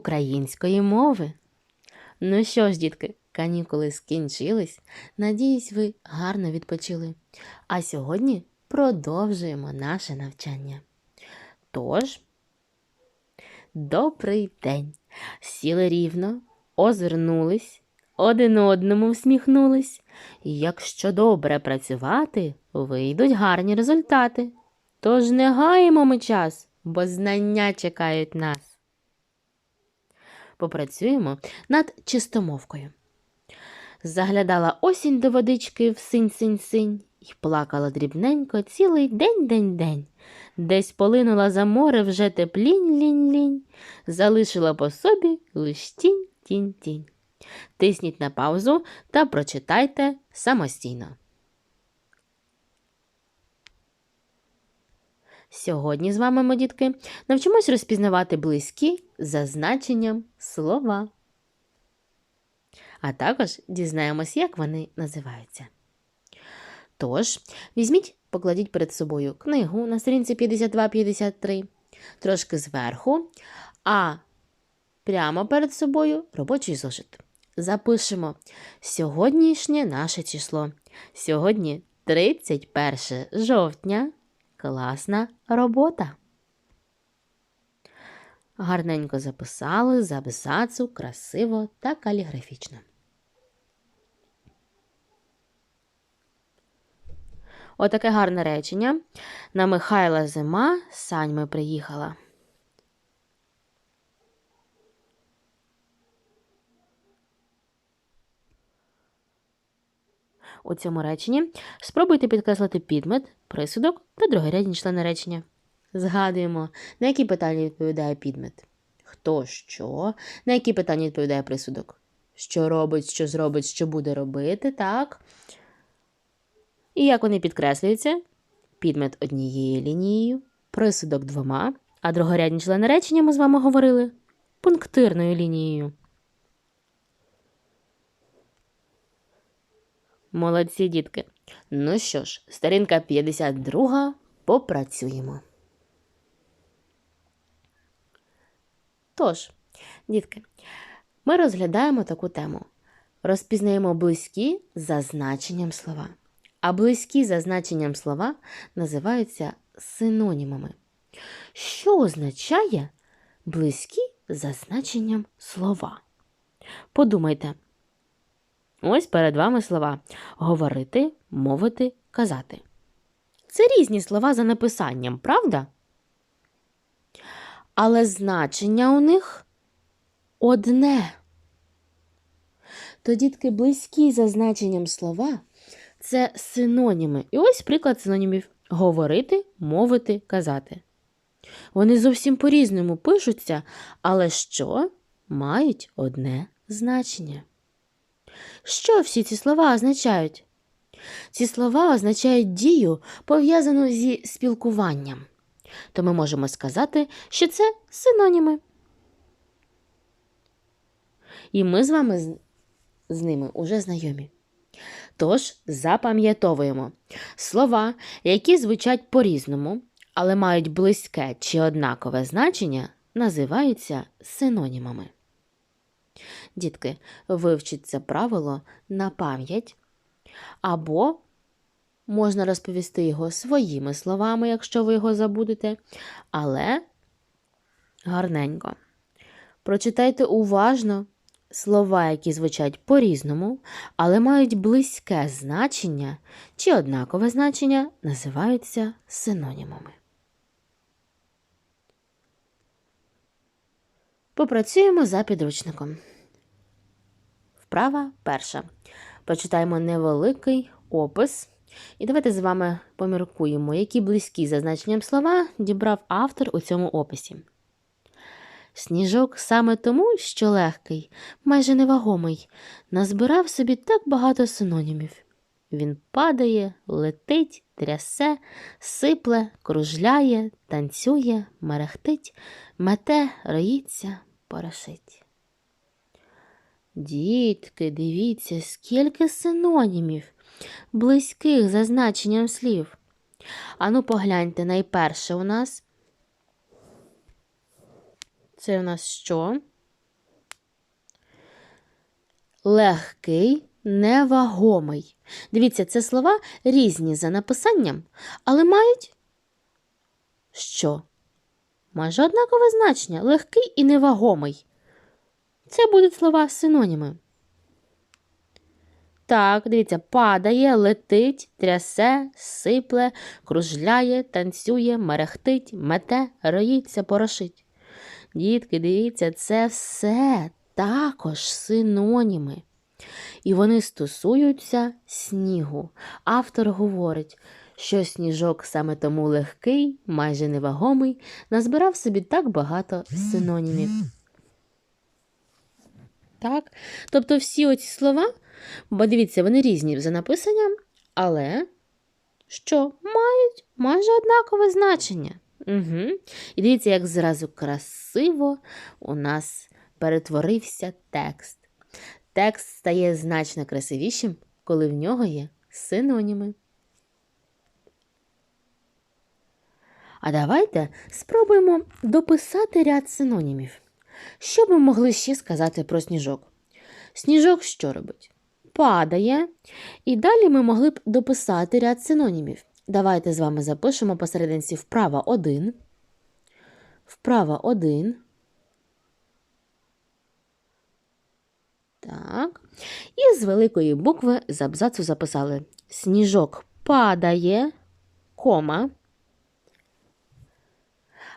української мови. Ну що ж, дітки, канікули скінчились. Надіюсь, ви гарно відпочили. А сьогодні продовжуємо наше навчання. Тож, добрий день. Сіли рівно, озирнулись, один одному всміхнулись. Якщо добре працювати, вийдуть гарні результати. Тож не гаємо ми час, бо знання чекають нас. Попрацюємо над чистомовкою. Заглядала осінь до водички в синь-синь-синь і плакала дрібненько цілий день-день-день. Десь полинула за море вже теплінь-лінь-лінь, залишила по собі лиш тінь-тінь-тінь. Тисніть на паузу та прочитайте самостійно. Сьогодні з вами, ми, дітки, навчимось розпізнавати близькі за значенням слова. А також дізнаємось, як вони називаються. Тож, візьміть, покладіть перед собою книгу на сторінці 52-53, трошки зверху, а прямо перед собою робочий зошит. Запишемо сьогоднішнє наше число. Сьогодні 31 жовтня. Класна робота. Гарненько записали з абзацу, красиво та каліграфічно. Отаке гарне речення. На Михайла зима саньми приїхала. У цьому реченні спробуйте підкреслити підмет, присудок та другорядні члени речення. Згадуємо, на які питання відповідає підмет. Хто що, на які питання відповідає присудок. Що робить, що зробить, що буде робити, так. І як вони підкреслюються? Підмет однією лінією, присудок двома, а другорядні члени речення ми з вами говорили пунктирною лінією. Молодці дітки. Ну що ж, сторінка 52, попрацюємо. Тож, дітки, ми розглядаємо таку тему. Розпізнаємо близькі за значенням слова. А близькі за значенням слова називаються синонімами. Що означає близькі за значенням слова? Подумайте. Ось перед вами слова говорити, мовити, казати. Це різні слова за написанням, правда? Але значення у них одне. То дітки близькі за значенням слова це синоніми. І ось приклад синонімів говорити, мовити, казати. Вони зовсім по-різному пишуться, але що мають одне значення. Що всі ці слова означають? Ці слова означають дію, пов'язану зі спілкуванням. То ми можемо сказати, що це синоніми. І ми з вами з, з ними уже знайомі. Тож запам'ятовуємо слова, які звучать по-різному, але мають близьке чи однакове значення, називаються синонімами. Дітки, вивчіть це правило на пам'ять, або можна розповісти його своїми словами, якщо ви його забудете, але гарненько. Прочитайте уважно слова, які звучать по-різному, але мають близьке значення чи однакове значення, називаються синонімами. Попрацюємо за підручником. Вправа перша. Почитаємо невеликий опис. І давайте з вами поміркуємо, які близькі за значенням слова дібрав автор у цьому описі. Сніжок саме тому, що легкий, майже невагомий, назбирав собі так багато синонімів. Він падає, летить, трясе, сипле, кружляє, танцює, мерехтить, мете, роїться, порошить. Дітки, дивіться, скільки синонімів, близьких за значенням слів. Ану, погляньте, найперше у нас. Це у нас що? легкий, невагомий. Дивіться, це слова різні за написанням, але мають що? Майже однакове значення легкий і невагомий. Це будуть слова синоніми. Так, дивіться, падає, летить, трясе, сипле, кружляє, танцює, мерехтить, мете, роїться, порошить. Дітки, дивіться, це все також синоніми. І вони стосуються снігу. Автор говорить, що сніжок саме тому легкий, майже невагомий, назбирав собі так багато синонімів. Так? Тобто всі оці слова, бо дивіться, вони різні за написанням, але що мають майже однакове значення. Угу. І дивіться, як зразу красиво у нас перетворився текст. Текст стає значно красивішим, коли в нього є синоніми. А давайте спробуємо дописати ряд синонімів. Що ми могли ще сказати про сніжок? Сніжок що робить? Падає. І далі ми могли б дописати ряд синонімів. Давайте з вами запишемо посерединці вправа 1. Вправа 1. Так. І з великої букви з абзацу записали Сніжок падає, кома.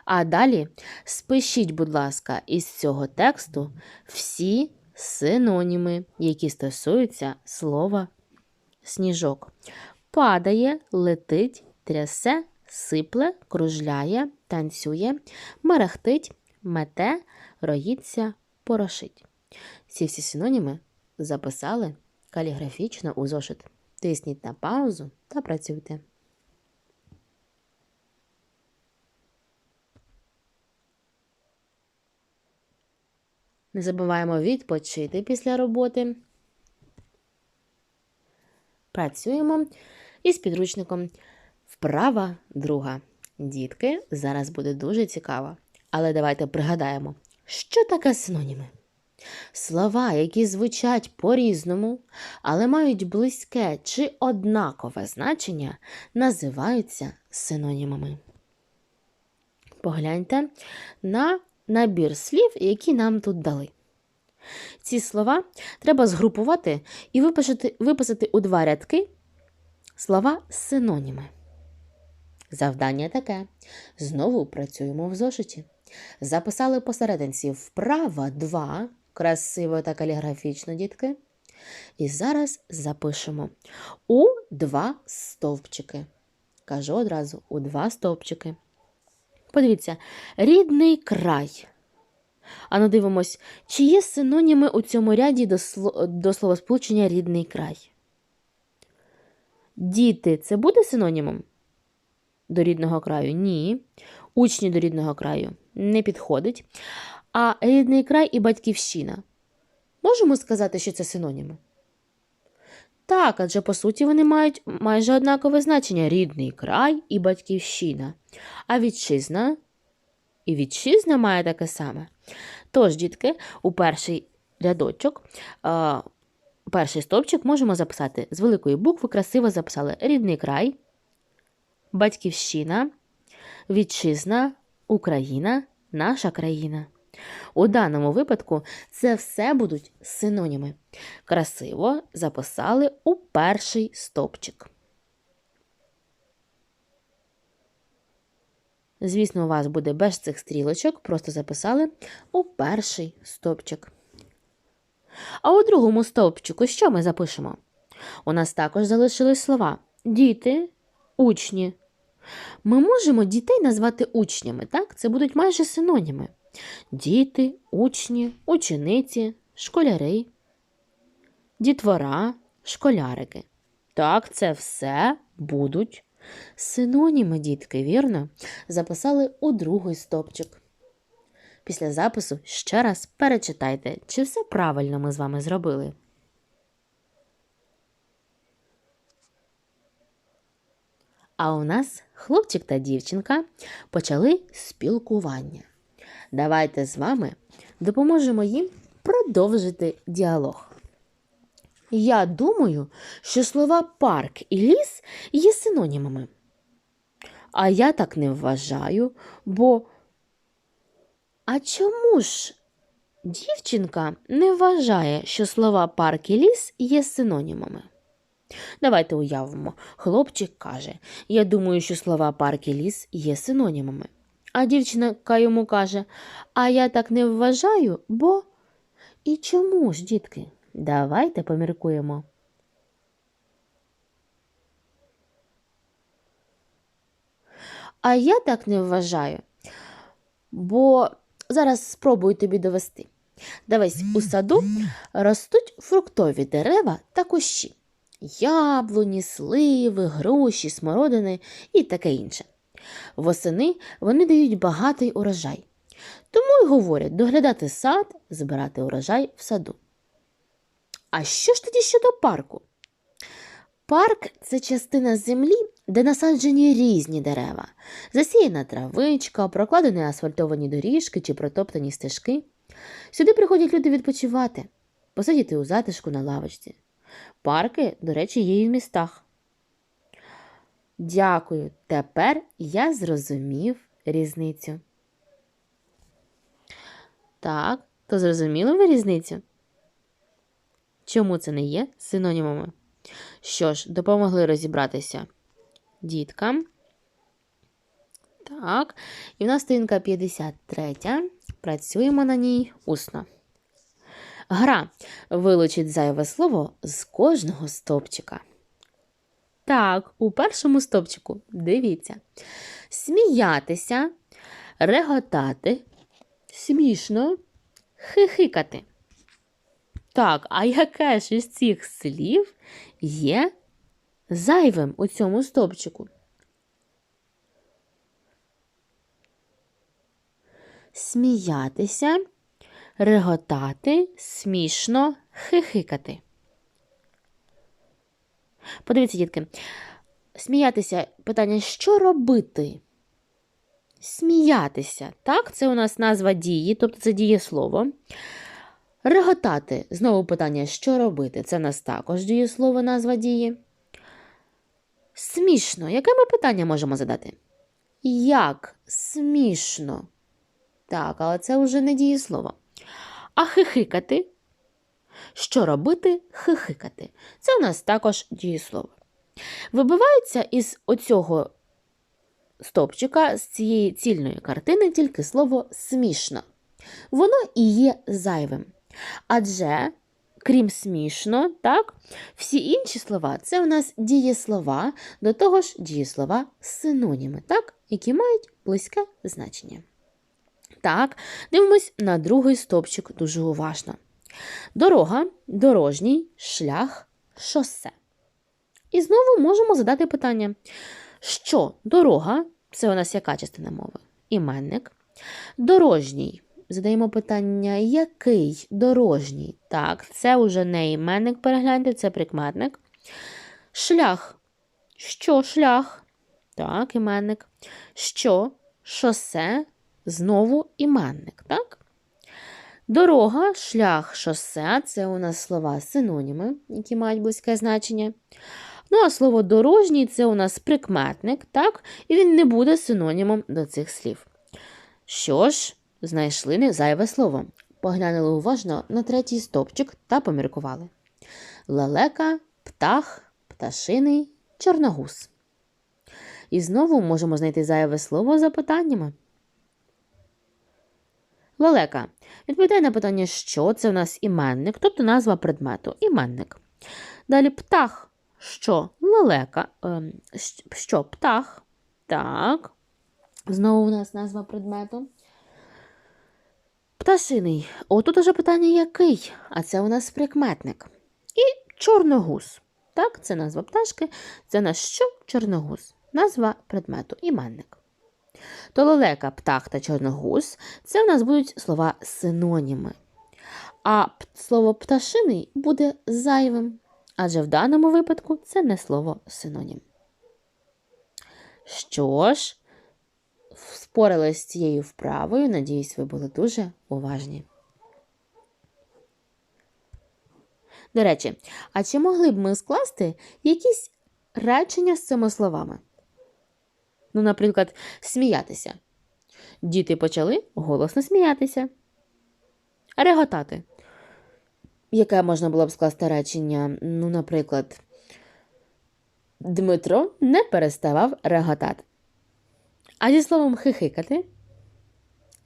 А далі спишіть, будь ласка, із цього тексту всі синоніми, які стосуються слова сніжок. Падає, летить, трясе, сипле, кружляє, танцює, мерехтить, мете, роїться, порошить. Ці всі синоніми записали каліграфічно у зошит. Тисніть на паузу та працюйте. Не забуваємо відпочити після роботи. Працюємо із підручником. Вправа друга. Дітки, зараз буде дуже цікаво. Але давайте пригадаємо, що таке синоніми. Слова, які звучать по-різному, але мають близьке чи однакове значення, називаються синонімами. Погляньте на набір слів, які нам тут дали. Ці слова треба згрупувати і виписати, виписати у два рядки слова синоніми. Завдання таке. Знову працюємо в зошиті. Записали посерединці вправа 2, красиво та каліграфічно, дітки. І зараз запишемо у два стовпчики. Кажу одразу у два стовпчики. Подивіться, рідний край. Ану дивимось, чи є синоніми у цьому ряді до, сло... до словосполучення рідний край. Діти це буде синонімом? До рідного краю? Ні. Учні до рідного краю не підходить. А рідний край і батьківщина. Можемо сказати, що це синоніми? Так, адже по суті вони мають майже однакове значення рідний край і батьківщина. А вітчизна і вітчизна має таке саме. Тож, дітки, у перший рядочок, а, перший стовпчик можемо записати з великої букви, красиво записали рідний край, батьківщина, вітчизна, Україна, наша країна. У даному випадку це все будуть синоніми. Красиво записали у перший стовпчик. Звісно, у вас буде без цих стрілочок, просто записали у перший стовпчик. А у другому стовпчику що ми запишемо? У нас також залишились слова діти, учні. Ми можемо дітей назвати учнями, так? Це будуть майже синоніми. Діти, учні, учениці, школяри, дітвора, школярики. Так, це все будуть синоніми, дітки, вірно? Записали у другий стопчик. Після запису ще раз перечитайте, чи все правильно ми з вами зробили. А у нас хлопчик та дівчинка почали спілкування. Давайте з вами допоможемо їм продовжити діалог. Я думаю, що слова парк і ліс є синонімами. А я так не вважаю, бо. А чому ж дівчинка не вважає, що слова парк і ліс є синонімами? Давайте уявимо. Хлопчик каже: Я думаю, що слова парк і ліс є синонімами. А дівчинка йому каже: А я так не вважаю, бо. І чому ж, дітки? Давайте поміркуємо. А я так не вважаю, бо зараз спробую тобі довести. Дивись, у саду ростуть фруктові дерева та кущі. Яблуні, сливи, груші, смородини і таке інше. Восени вони дають багатий урожай. Тому й говорять доглядати сад, збирати урожай в саду. А що ж тоді щодо парку? Парк це частина землі, де насаджені різні дерева, засіяна травичка, прокладені асфальтовані доріжки чи протоптані стежки. Сюди приходять люди відпочивати, посидіти у затишку на лавочці. Парки, до речі, є і в містах. Дякую. Тепер я зрозумів різницю. Так, то зрозуміли ви різницю? Чому це не є синонімами? Що ж, допомогли розібратися діткам. Так, і в нас сторінка 53. Працюємо на ній усно. Гра вилучить зайве слово з кожного стопчика. Так, у першому стопчику дивіться. Сміятися, реготати, смішно, хихикати. Так, а яке ж із цих слів є зайвим у цьому стопчику? Сміятися, реготати, смішно, хихикати. Подивіться, дітки. Сміятися питання, що робити? Сміятися. Так, це у нас назва дії, тобто це дієслово. Реготати. Знову питання, що робити? Це у нас також дієслово, назва дії. Смішно. Яке ми питання можемо задати? Як смішно? Так, але це вже не дієслово. А хихикати? Що робити? Хихикати. Це у нас також дієслово. Вибивається із оцього стопчика, з цієї цільної картини, тільки слово смішно. Воно і є зайвим. Адже, крім смішно, так, всі інші слова це у нас дієслова, до того ж дієслова синоніми, так, які мають близьке значення. Так, дивимось на другий стопчик дуже уважно. Дорога, дорожній, шлях, шосе. І знову можемо задати питання, що дорога це у нас яка частина мови? Іменник. Дорожній. Задаємо питання, який дорожній? Так, це вже не іменник, перегляньте, це прикметник. Шлях. Що шлях? Так, іменник. Що? Шосе, знову іменник, так? Дорога, шлях, шосе це у нас слова синоніми, які мають близьке значення. Ну, а слово дорожній це у нас прикметник, так? І він не буде синонімом до цих слів. Що ж, знайшли не зайве слово. Поглянули уважно на третій стовпчик та поміркували. Лелека, птах, пташиний, чорногуз. І знову можемо знайти зайве слово за питаннями. Лелека. Відповідає на питання, що це у нас іменник, тобто назва предмету іменник. Далі птах. Що? Лелека. Ем, що? Птах. Так. Знову у нас назва предмету. Пташиний. Отут уже питання який? А це у нас прикметник. І чорногуз. Так, це назва пташки. Це наш що? Чорногуз. Назва предмету іменник. То лелека, птах та чорногуз це у нас будуть слова синоніми. А слово пташиний буде зайвим. Адже в даному випадку це не слово синонім. Що ж, спорились з цією вправою, надіюсь, ви були дуже уважні. До речі, а чи могли б ми скласти якісь речення з цими словами? Ну, наприклад, сміятися. Діти почали голосно сміятися. Реготати. Яке можна було б скласти речення? Ну, наприклад, Дмитро не переставав реготати. А зі словом хихикати.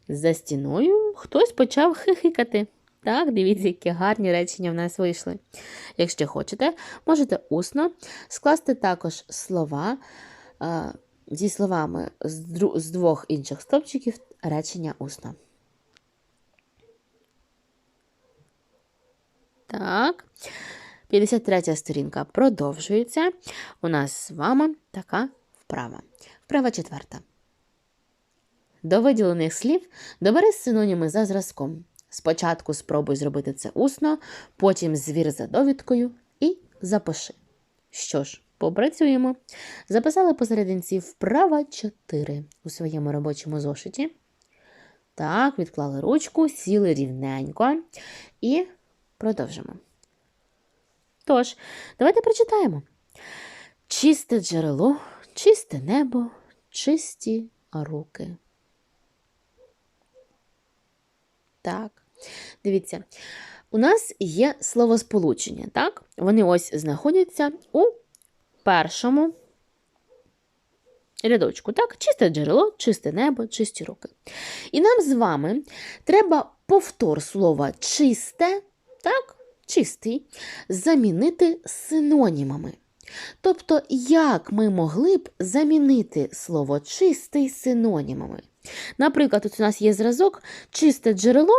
За стіною хтось почав хихикати. Так, дивіться, які гарні речення в нас вийшли. Якщо хочете, можете усно скласти також слова зі словами з, двох інших стовпчиків речення усно. Так. 53 сторінка продовжується. У нас з вами така вправа. Вправа четверта. До виділених слів добери синоніми за зразком. Спочатку спробуй зробити це усно, потім звір за довідкою і запиши. Що ж, попрацюємо. Записали посерединці вправа 4 у своєму робочому зошиті. Так, відклали ручку, сіли рівненько і продовжимо. Тож, давайте прочитаємо. Чисте джерело, чисте небо, чисті руки. Так. Дивіться, у нас є словосполучення, так? Вони ось знаходяться у першому рядочку. Так? Чисте джерело, чисте небо, чисті руки. І нам з вами треба повтор слова чисте, так? Чистий, замінити синонімами. Тобто, як ми могли б замінити слово чистий синонімами? Наприклад, тут у нас є зразок чисте джерело,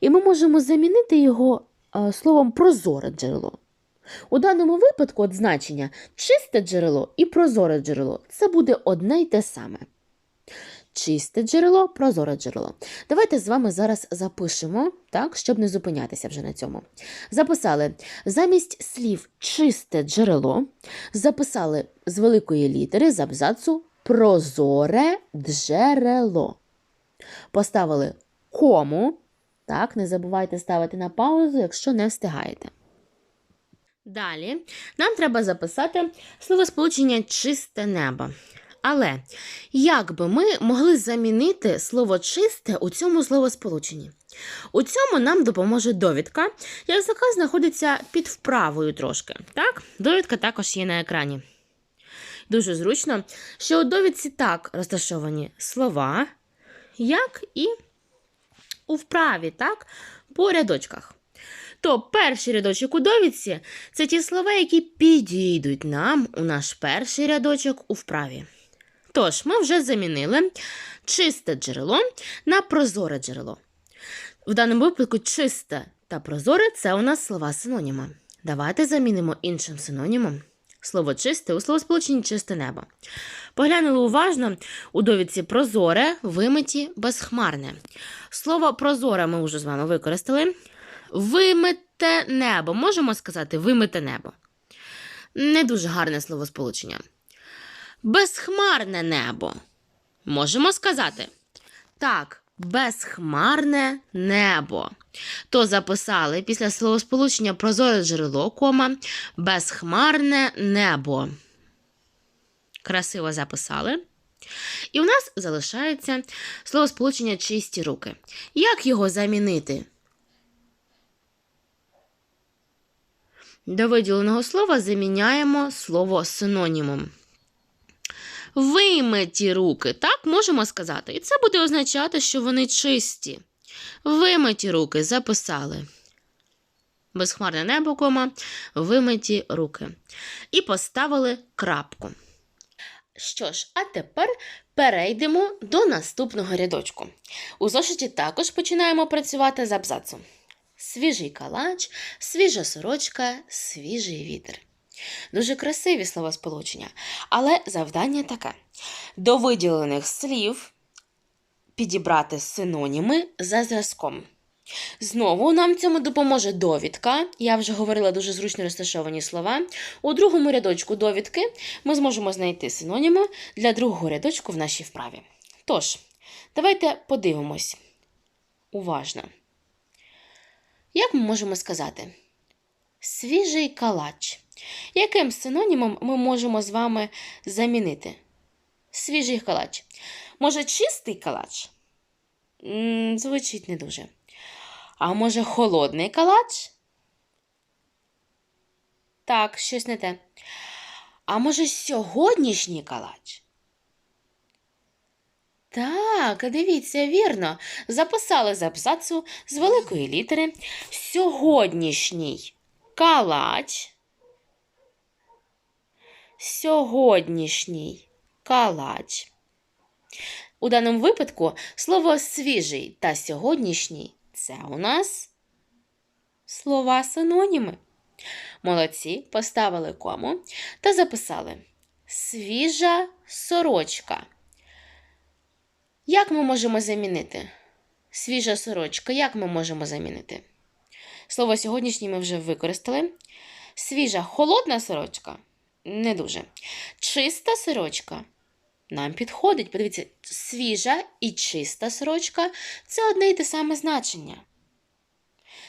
і ми можемо замінити його е, словом прозоре джерело. У даному випадку от значення чисте джерело і прозоре джерело це буде одне й те саме. Чисте джерело, прозоре джерело. Давайте з вами зараз запишемо, так, щоб не зупинятися вже на цьому. Записали замість слів чисте джерело, записали з великої літери з абзацу прозоре джерело. Поставили кому. Так, не забувайте ставити на паузу, якщо не встигаєте. Далі нам треба записати словосполучення чисте небо. Але як би ми могли замінити слово чисте у цьому словосполученні? У цьому нам допоможе довідка, яка знаходиться під вправою трошки. Так, довідка також є на екрані. Дуже зручно, що у довідці так розташовані слова, як і у вправі, так, по рядочках. То перший рядочок у довідці це ті слова, які підійдуть нам у наш перший рядочок у вправі. Тож, ми вже замінили чисте джерело на прозоре джерело. В даному випадку чисте та прозоре це у нас слова синоніми. Давайте замінимо іншим синонімом. Слово чисте у словосполученні чисте небо. Поглянули уважно у довідці прозоре, вимиті, безхмарне. Слово прозоре ми вже з вами використали. Вимите небо. Можемо сказати вимите небо. Не дуже гарне словосполучення. Безхмарне небо. Можемо сказати. Так, безхмарне небо. То записали після словосполучення прозоре джерело, кома, безхмарне небо. Красиво записали. І у нас залишається словосполучення чисті руки. Як його замінити? До виділеного слова заміняємо слово синонімом. Вимиті руки, так можемо сказати. І це буде означати, що вони чисті. Вимиті руки записали. Безхмарне небо, кома, вимиті руки. І поставили крапку. Що ж, а тепер перейдемо до наступного рядочку. У зошиті також починаємо працювати з абзацом. Свіжий калач, свіжа сорочка, свіжий вітер. Дуже красиві словосполучення, але завдання таке: до виділених слів підібрати синоніми за зразком. Знову нам цьому допоможе довідка. Я вже говорила дуже зручно розташовані слова. У другому рядочку довідки ми зможемо знайти синоніми для другого рядочку в нашій вправі. Тож, давайте подивимось уважно. Як ми можемо сказати? свіжий калач. Яким синонімом ми можемо з вами замінити? Свіжий калач. Може, чистий калач? звучить не дуже. А може, холодний калач? Так, щось не те. А може, сьогоднішній калач? Так, дивіться, вірно. Записали з абзацу з великої літери сьогоднішній калач. Сьогоднішній калач. У даному випадку слово свіжий та сьогоднішній це у нас слова синоніми. Молодці поставили кому та записали свіжа сорочка. Як ми можемо замінити? Свіжа сорочка. Як ми можемо замінити? Слово сьогоднішнє ми вже використали. Свіжа холодна сорочка не дуже. Чиста сорочка нам підходить. Подивіться, свіжа і чиста сорочка це одне і те саме значення.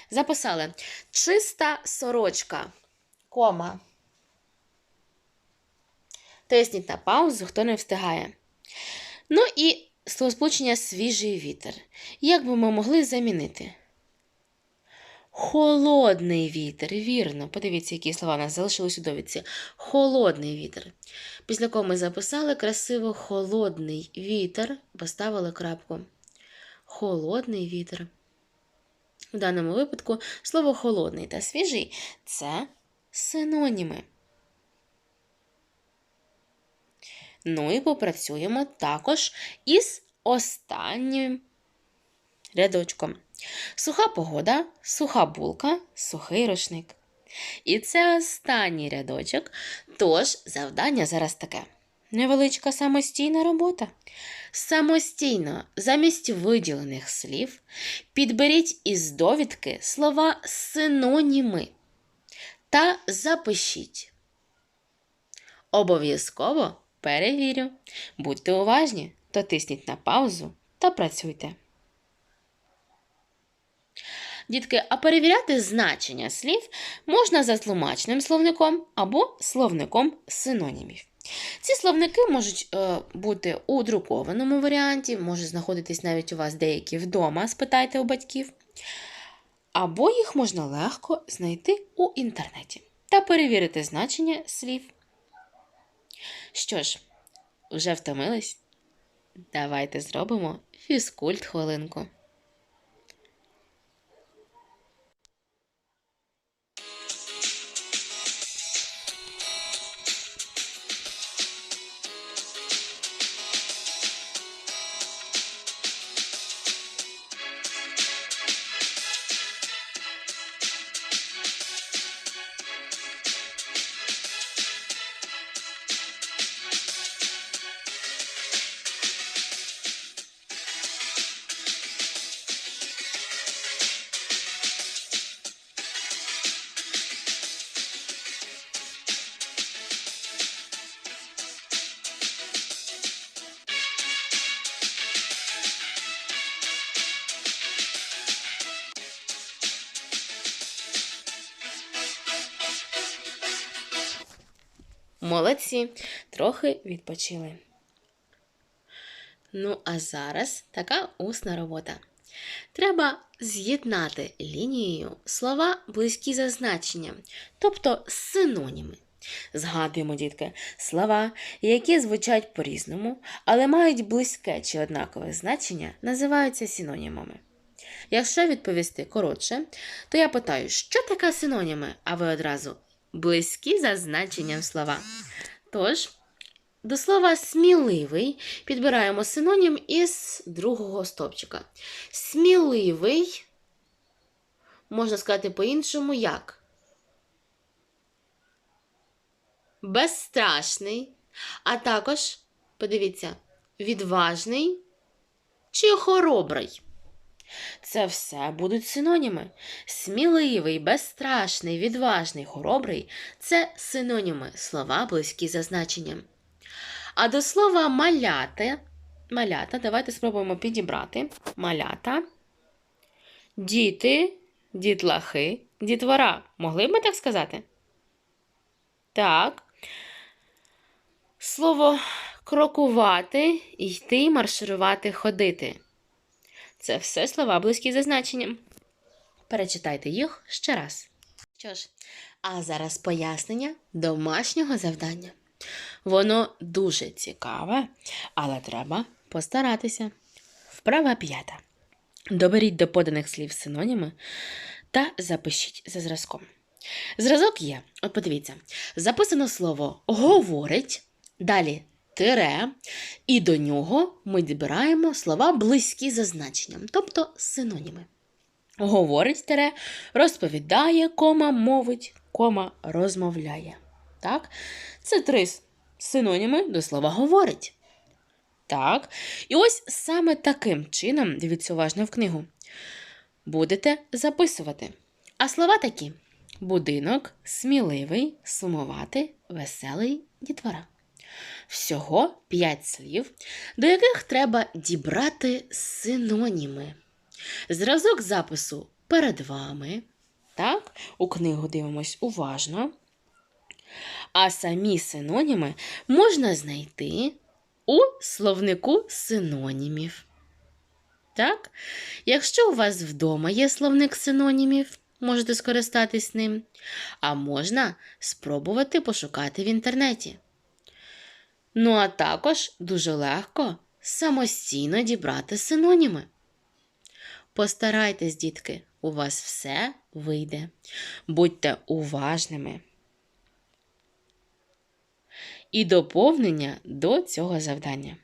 Записали чиста сорочка. Кома. Тисніть на паузу, хто не встигає. Ну і словосполучення свіжий вітер. Як би ми могли замінити? Холодний вітер, вірно. Подивіться, які слова у нас залишились у довідці. Холодний вітер. Після кого ми записали красиво холодний вітер, поставили крапку. Холодний вітер. В даному випадку слово холодний та свіжий це синоніми. Ну і попрацюємо також із останнім рядочком. Суха погода, суха булка, сухий рушник. І це останній рядочок. Тож завдання зараз таке. Невеличка самостійна робота. Самостійно, замість виділених слів, підберіть із довідки слова синоніми та запишіть. Обов'язково перевірю. Будьте уважні, то тисніть на паузу та працюйте. Дітки, а перевіряти значення слів можна за тлумачним словником або словником синонімів. Ці словники можуть е, бути у друкованому варіанті, можуть знаходитись навіть у вас деякі вдома, спитайте у батьків. Або їх можна легко знайти у інтернеті та перевірити значення слів. Що ж, вже втомились? Давайте зробимо фізкульт хвилинку. Молодці, трохи відпочили. Ну, а зараз така усна робота. Треба з'єднати лінією слова близькі за значенням, тобто синоніми. Згадуємо, дітки, слова, які звучать по-різному, але мають близьке чи однакове значення, називаються синонімами. Якщо відповісти коротше, то я питаю, що таке синоніми, а ви одразу близькі за значенням слова. Тож, до слова сміливий підбираємо синонім із другого стопчика. Сміливий, можна сказати по-іншому, як? Безстрашний, а також, подивіться, відважний чи хоробрий. Це все будуть синоніми. Сміливий, безстрашний, відважний, хоробрий це синоніми, слова близькі за значенням. А до слова маляти, малята, давайте спробуємо підібрати малята, діти, дітлахи, дітвора. Могли б ми так сказати? Так. Слово крокувати, йти, марширувати, ходити. Це все слова близькі за значенням. Перечитайте їх ще раз. Що ж, а зараз пояснення домашнього завдання. Воно дуже цікаве, але треба постаратися. Вправа п'ята. Доберіть до поданих слів синоніми та запишіть за зразком. Зразок є. От подивіться, записано слово говорить, далі тире, і до нього ми збираємо слова близькі за значенням, тобто синоніми. Говорить тире, розповідає, кома, мовить, кома, розмовляє. Так? Це три синоніми до слова говорить. Так. І ось саме таким чином, дивіться уважно в книгу, будете записувати. А слова такі: будинок, сміливий, сумувати, веселий, дітвора. Всього п'ять слів, до яких треба дібрати синоніми. Зразок запису перед вами. Так, у книгу дивимось уважно. А самі синоніми можна знайти у словнику синонімів. Так? Якщо у вас вдома є словник синонімів, можете скористатись ним, а можна спробувати пошукати в інтернеті. Ну, а також дуже легко самостійно дібрати синоніми. Постарайтесь, дітки, у вас все вийде. Будьте уважними. І доповнення до цього завдання.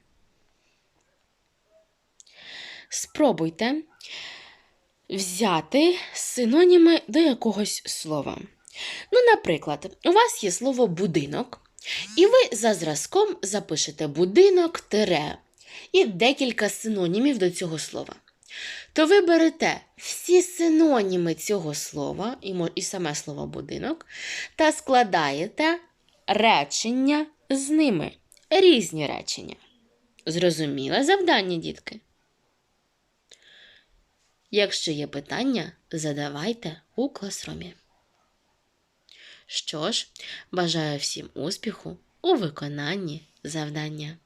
Спробуйте взяти синоніми до якогось слова. Ну, наприклад, у вас є слово будинок, і ви за зразком запишете будинок тире і декілька синонімів до цього слова. То ви берете всі синоніми цього слова, і, саме слово будинок, та складаєте речення з ними. Різні речення. Зрозуміле завдання, дітки? Якщо є питання, задавайте у класрумі. Що ж, бажаю всім успіху у виконанні завдання.